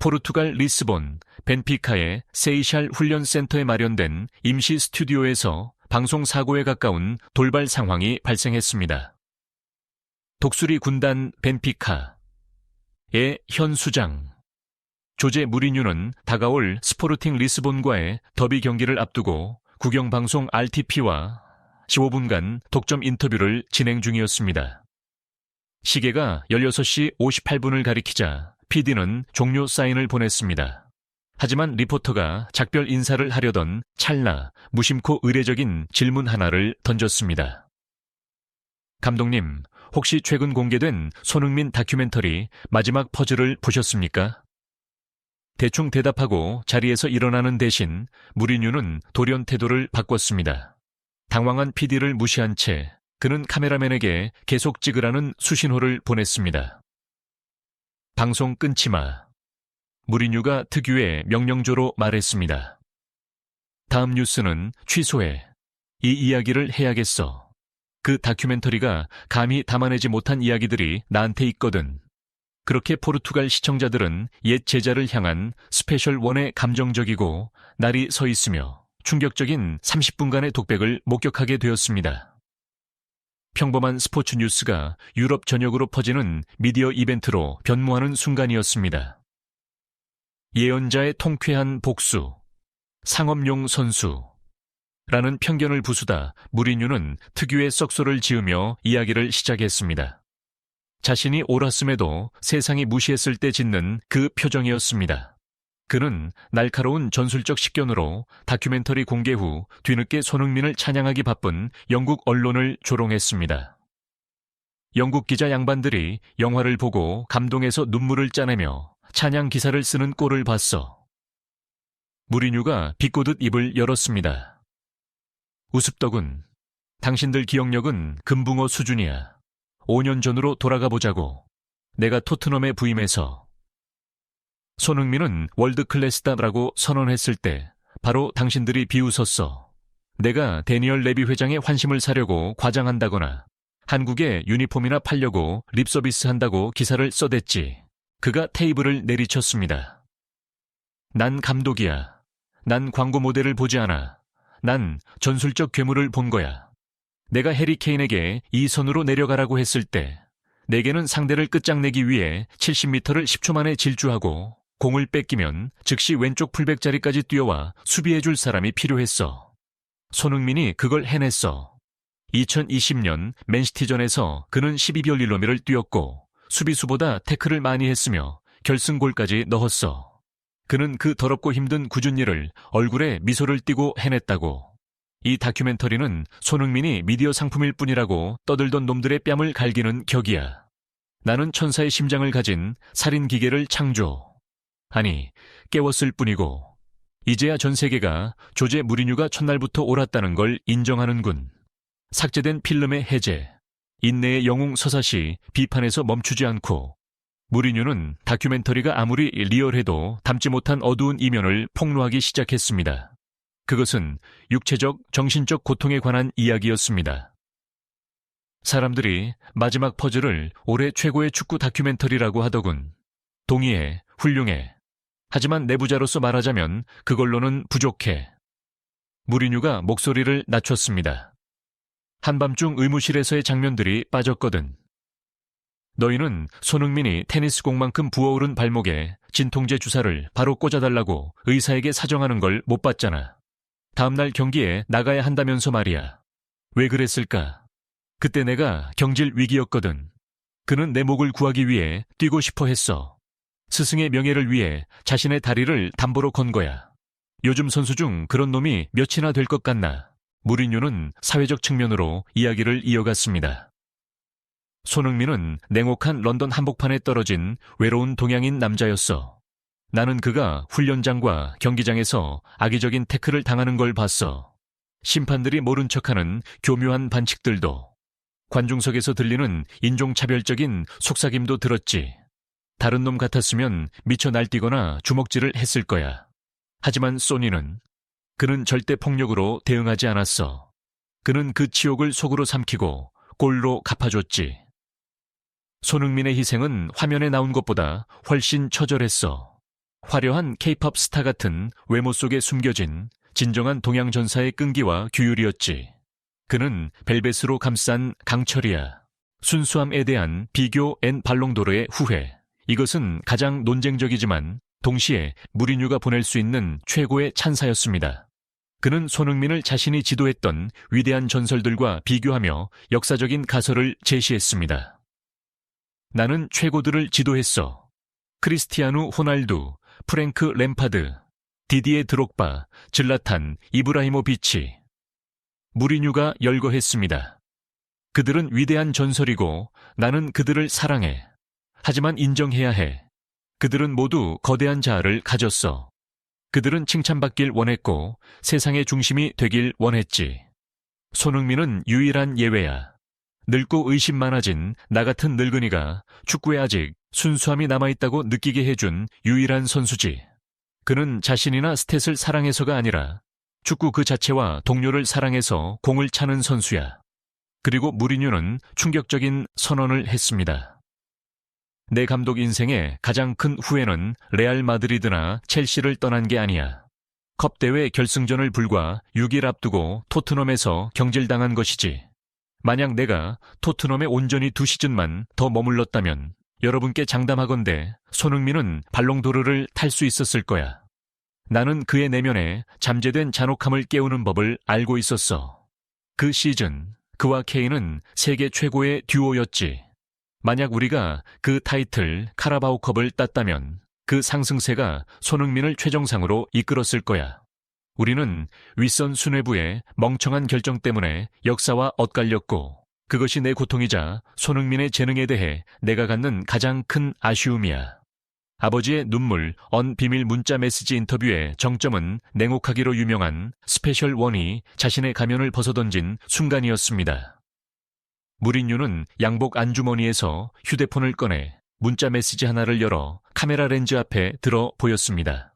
포르투갈 리스본 벤피카의 세이샬 훈련센터에 마련된 임시 스튜디오에서 방송 사고에 가까운 돌발 상황이 발생했습니다. 독수리 군단 벤피카의 현 수장 조제 무리뉴는 다가올 스포르팅 리스본과의 더비 경기를 앞두고 국영방송 RTP와 15분간 독점 인터뷰를 진행 중이었습니다. 시계가 16시 58분을 가리키자 PD는 종료 사인을 보냈습니다. 하지만 리포터가 작별 인사를 하려던 찰나 무심코 의례적인 질문 하나를 던졌습니다. 감독님, 혹시 최근 공개된 손흥민 다큐멘터리 마지막 퍼즐을 보셨습니까? 대충 대답하고 자리에서 일어나는 대신 무리뉴는 돌연 태도를 바꿨습니다. 당황한 PD를 무시한 채 그는 카메라맨에게 계속 찍으라는 수신호를 보냈습니다. 방송 끊지 마. 무리뉴가 특유의 명령조로 말했습니다. 다음 뉴스는 취소해. 이 이야기를 해야겠어. 그 다큐멘터리가 감히 담아내지 못한 이야기들이 나한테 있거든. 그렇게 포르투갈 시청자들은 옛 제자를 향한 스페셜 원에 감정적이고 날이 서 있으며 충격적인 30분간의 독백을 목격하게 되었습니다. 평범한 스포츠 뉴스가 유럽 전역으로 퍼지는 미디어 이벤트로 변모하는 순간이었습니다. 예언자의 통쾌한 복수, 상업용 선수, 라는 편견을 부수다 무리뉴는 특유의 썩소를 지으며 이야기를 시작했습니다. 자신이 옳았음에도 세상이 무시했을 때 짓는 그 표정이었습니다. 그는 날카로운 전술적 식견으로 다큐멘터리 공개 후 뒤늦게 손흥민을 찬양하기 바쁜 영국 언론을 조롱했습니다. 영국 기자 양반들이 영화를 보고 감동해서 눈물을 짜내며 찬양 기사를 쓰는 꼴을 봤어. 무리뉴가 비꼬듯 입을 열었습니다. 우습더군. 당신들 기억력은 금붕어 수준이야. 5년 전으로 돌아가 보자고. 내가 토트넘에 부임해서 손흥민은 월드 클래스다라고 선언했을 때 바로 당신들이 비웃었어. 내가 데니얼 레비 회장의 환심을 사려고 과장한다거나 한국에 유니폼이나 팔려고 립서비스 한다고 기사를 써댔지. 그가 테이블을 내리쳤습니다. 난 감독이야. 난 광고 모델을 보지 않아. 난 전술적 괴물을 본 거야. 내가 해리 케인에게 이 선으로 내려가라고 했을 때 내게는 상대를 끝장내기 위해 70m를 10초 만에 질주하고 공을 뺏기면 즉시 왼쪽 풀백 자리까지 뛰어와 수비해줄 사람이 필요했어. 손흥민이 그걸 해냈어. 2020년 맨시티전에서 그는 12개월 1로미를 뛰었고 수비수보다 태클을 많이 했으며 결승골까지 넣었어. 그는 그 더럽고 힘든 굳은 일을 얼굴에 미소를 띠고 해냈다고. 이 다큐멘터리는 손흥민이 미디어 상품일 뿐이라고 떠들던 놈들의 뺨을 갈기는 격이야. 나는 천사의 심장을 가진 살인 기계를 창조. 아니, 깨웠을 뿐이고, 이제야 전 세계가 조제 무리뉴가 첫날부터 옳았다는 걸 인정하는군. 삭제된 필름의 해제, 인내의 영웅 서사시 비판에서 멈추지 않고, 무리뉴는 다큐멘터리가 아무리 리얼해도 담지 못한 어두운 이면을 폭로하기 시작했습니다. 그것은 육체적, 정신적 고통에 관한 이야기였습니다. 사람들이 마지막 퍼즐을 올해 최고의 축구 다큐멘터리라고 하더군. 동의해, 훌륭해. 하지만 내부자로서 말하자면 그걸로는 부족해. 무리뉴가 목소리를 낮췄습니다. 한밤중 의무실에서의 장면들이 빠졌거든. 너희는 손흥민이 테니스 공만큼 부어오른 발목에 진통제 주사를 바로 꽂아달라고 의사에게 사정하는 걸 못 봤잖아. 다음날 경기에 나가야 한다면서 말이야. 왜 그랬을까? 그때 내가 경질 위기였거든. 그는 내 목을 구하기 위해 뛰고 싶어 했어. 스승의 명예를 위해 자신의 다리를 담보로 건 거야. 요즘 선수 중 그런 놈이 몇이나 될 것 같나. 무리뉴는 사회적 측면으로 이야기를 이어갔습니다. 손흥민은 냉혹한 런던 한복판에 떨어진 외로운 동양인 남자였어. 나는 그가 훈련장과 경기장에서 악의적인 태클을 당하는 걸 봤어. 심판들이 모른 척하는 교묘한 반칙들도 관중석에서 들리는 인종차별적인 속삭임도 들었지. 다른 놈 같았으면 미쳐 날뛰거나 주먹질을 했을 거야. 하지만 소니는 그는 절대 폭력으로 대응하지 않았어. 그는 그 치욕을 속으로 삼키고 골로 갚아줬지. 손흥민의 희생은 화면에 나온 것보다 훨씬 처절했어. 화려한 케이팝 스타 같은 외모 속에 숨겨진 진정한 동양 전사의 끈기와 규율이었지. 그는 벨벳으로 감싼 강철이야. 순수함에 대한 비교 앤 발롱도르의 후회. 이것은 가장 논쟁적이지만 동시에 무리뉴가 보낼 수 있는 최고의 찬사였습니다. 그는 손흥민을 자신이 지도했던 위대한 전설들과 비교하며 역사적인 가설을 제시했습니다. 나는 최고들을 지도했어. 크리스티아누 호날두, 프랭크 램파드, 디디에 드록바, 질라탄, 이브라히모비치. 무리뉴가 열거했습니다. 그들은 위대한 전설이고 나는 그들을 사랑해. 하지만 인정해야 해. 그들은 모두 거대한 자아를 가졌어. 그들은 칭찬받길 원했고 세상의 중심이 되길 원했지. 손흥민은 유일한 예외야. 늙고 의심 많아진 나 같은 늙은이가 축구에 아직 순수함이 남아있다고 느끼게 해준 유일한 선수지. 그는 자신이나 스탯을 사랑해서가 아니라 축구 그 자체와 동료를 사랑해서 공을 차는 선수야. 그리고 무리뉴는 충격적인 선언을 했습니다. 내 감독 인생의 가장 큰 후회는 레알 마드리드나 첼시를 떠난 게 아니야. 컵 대회 결승전을 불과 6일 앞두고 토트넘에서 경질당한 것이지. 만약 내가 토트넘에 온전히 두 시즌만 더 머물렀다면 여러분께 장담하건대 손흥민은 발롱도르를 탈 수 있었을 거야. 나는 그의 내면에 잠재된 잔혹함을 깨우는 법을 알고 있었어. 그 시즌 그와 케인은 세계 최고의 듀오였지. 만약 우리가 그 타이틀 카라바오컵을 땄다면 그 상승세가 손흥민을 최정상으로 이끌었을 거야. 우리는 윗선 수뇌부의 멍청한 결정 때문에 역사와 엇갈렸고 그것이 내 고통이자 손흥민의 재능에 대해 내가 갖는 가장 큰 아쉬움이야. 아버지의 눈물, 언 비밀 문자 메시지 인터뷰의 정점은 냉혹하기로 유명한 스페셜 원이 자신의 가면을 벗어던진 순간이었습니다. 무린유는 양복 안주머니에서 휴대폰을 꺼내 문자 메시지 하나를 열어 카메라 렌즈 앞에 들어 보였습니다.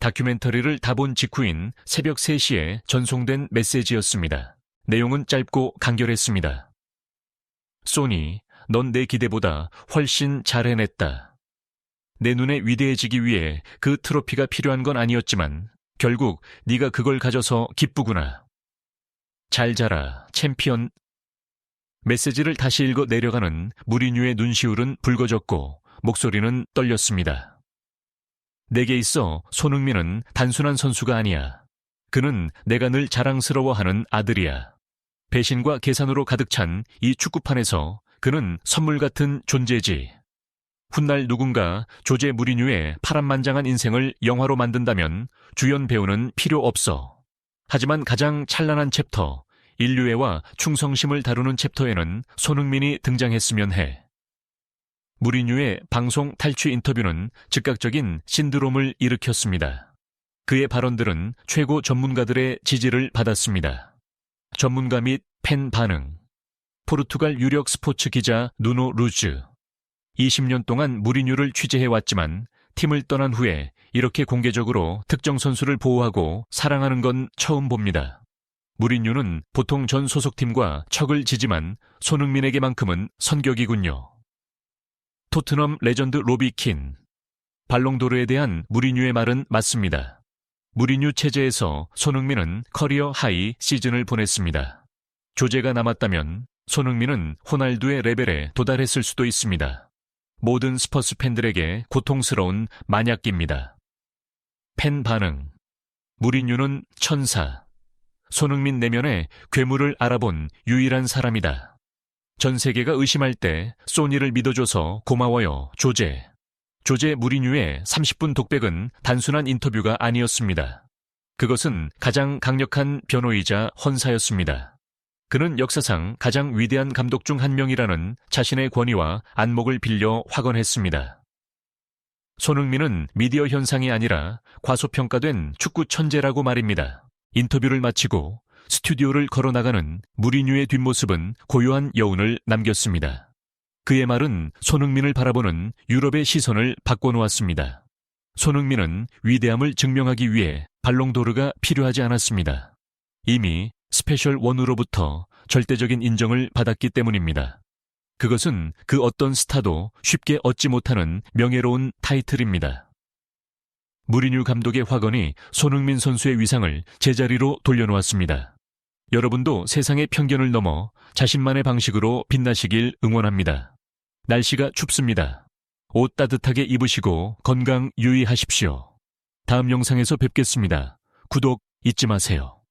다큐멘터리를 다 본 직후인 새벽 3시에 전송된 메시지였습니다. 내용은 짧고 간결했습니다. 소니, 넌 내 기대보다 훨씬 잘 해냈다. 내 눈에 위대해지기 위해 그 트로피가 필요한 건 아니었지만 결국 네가 그걸 가져서 기쁘구나. 잘 자라, 챔피언. 메시지를 다시 읽어 내려가는 무리뉴의 눈시울은 붉어졌고 목소리는 떨렸습니다. 내게 있어 손흥민은 단순한 선수가 아니야. 그는 내가 늘 자랑스러워하는 아들이야. 배신과 계산으로 가득 찬 이 축구판에서 그는 선물 같은 존재지. 훗날 누군가 조제 무리뉴의 파란만장한 인생을 영화로 만든다면 주연 배우는 필요 없어. 하지만 가장 찬란한 챕터, 인류애와 충성심을 다루는 챕터에는 손흥민이 등장했으면 해. 무리뉴의 방송 탈취 인터뷰는 즉각적인 신드롬을 일으켰습니다. 그의 발언들은 최고 전문가들의 지지를 받았습니다. 전문가 및 팬 반응. 포르투갈 유력 스포츠 기자 누노 루즈. 20년 동안 무리뉴를 취재해왔지만 팀을 떠난 후에 이렇게 공개적으로 특정 선수를 보호하고 사랑하는 건 처음 봅니다. 무리뉴는 보통 전 소속팀과 척을 지지만 손흥민에게만큼은 선격이군요. 토트넘 레전드 로비 킨. 발롱도르에 대한 무리뉴의 말은 맞습니다. 무리뉴 체제에서 손흥민은 커리어 하이 시즌을 보냈습니다. 조제가 남았다면 손흥민은 호날두의 레벨에 도달했을 수도 있습니다. 모든 스퍼스 팬들에게 고통스러운 만약기입니다. 팬 반응. 무리뉴는 천사. 손흥민 내면의 괴물을 알아본 유일한 사람이다. 전 세계가 의심할 때 소니를 믿어줘서 고마워요, 조제. 조제 무리뉴의 30분 독백은 단순한 인터뷰가 아니었습니다. 그것은 가장 강력한 변호이자 헌사였습니다. 그는 역사상 가장 위대한 감독 중 한 명이라는 자신의 권위와 안목을 빌려 확언했습니다. 손흥민은 미디어 현상이 아니라 과소평가된 축구 천재라고 말입니다. 인터뷰를 마치고 스튜디오를 걸어나가는 무리뉴의 뒷모습은 고요한 여운을 남겼습니다. 그의 말은 손흥민을 바라보는 유럽의 시선을 바꿔놓았습니다. 손흥민은 위대함을 증명하기 위해 발롱도르가 필요하지 않았습니다. 이미 스페셜 원으로부터 절대적인 인정을 받았기 때문입니다. 그것은 그 어떤 스타도 쉽게 얻지 못하는 명예로운 타이틀입니다. 무리뉴 감독의 확언이 손흥민 선수의 위상을 제자리로 돌려놓았습니다. 여러분도 세상의 편견을 넘어 자신만의 방식으로 빛나시길 응원합니다. 날씨가 춥습니다. 옷 따뜻하게 입으시고 건강 유의하십시오. 다음 영상에서 뵙겠습니다. 구독 잊지 마세요.